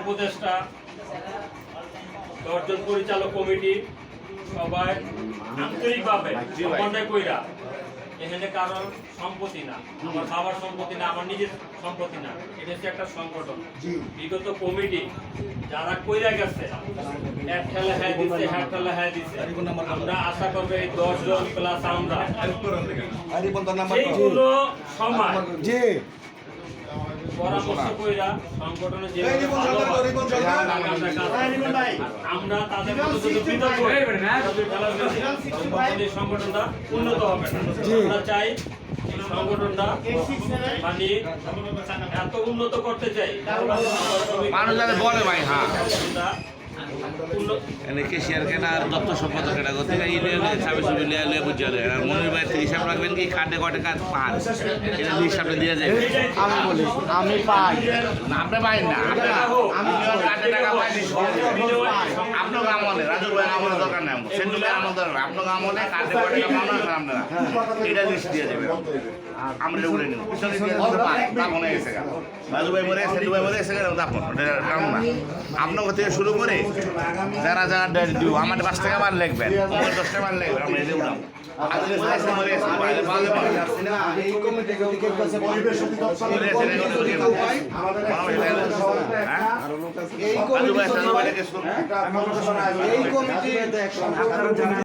উপদেষ্টা দশজন পরিচালক কমিটি সবাই আন্তরিকভাবে সমন্বয় কইরা এখানে কারণ সম্পত্তি না। আমার বাবার সম্পত্তি না আমার নিজের সম্পত্তি না। এটা হচ্ছে একটা সংগঠন। বিগত কমিটি যারা কইরা গেছে এক খেলা হ্যাঁ দিচ্ছে হ্যাঁ খেলা হ্যাঁ দিচ্ছে আমরা আশা করব এই দশজন প্লাস আমরা। এইগুলো সমাজ জি। পরামর্শ কইরা যে আমরা তাদের সংগঠনটা উন্নত হবে। চাই সংগঠনটা মানে এত উন্নত করতে চাই। মানুষ যাতে বলে ভাই, হ্যাঁ। সংগঠনটা শেয়ার এনে কেশিয়ার কেনা আর দপ্তর সম্পাদক কেনা। করতে ইউনিয়নে ইউনিয়নে সুবি লিয়া লিয়া বুঝে দেয়। আর মনির ভাই হিসাব রাখবেন কি খাটে কটে কাজ পান? এটা হিসাবে দিয়ে যায় আমি বলি আমি পাই। না আপনি পাই না। আমি কাটে টাকা পাইনি। আপনার আমলে রাজু ভাই আমলে দরকার নাই সেন্টু ভাই আমলে দরকার আপনার আমলে কাটে কটে টাকা আপনারা এটা লিস্ট দিয়ে দেবে আমরা উড়ে নিব। পিছনে দিয়ে দিতে পারে গেছে রাজু ভাই মরে সেন্টু ভাই মরে গেছে গেল। তখন না। আপনার থেকে শুরু করে যারা যারা দিব আমার পাঁচ টাকা বার লিখবেন। আমার দশ টাকা লিখবেন। আমরা এটা এই কমিটি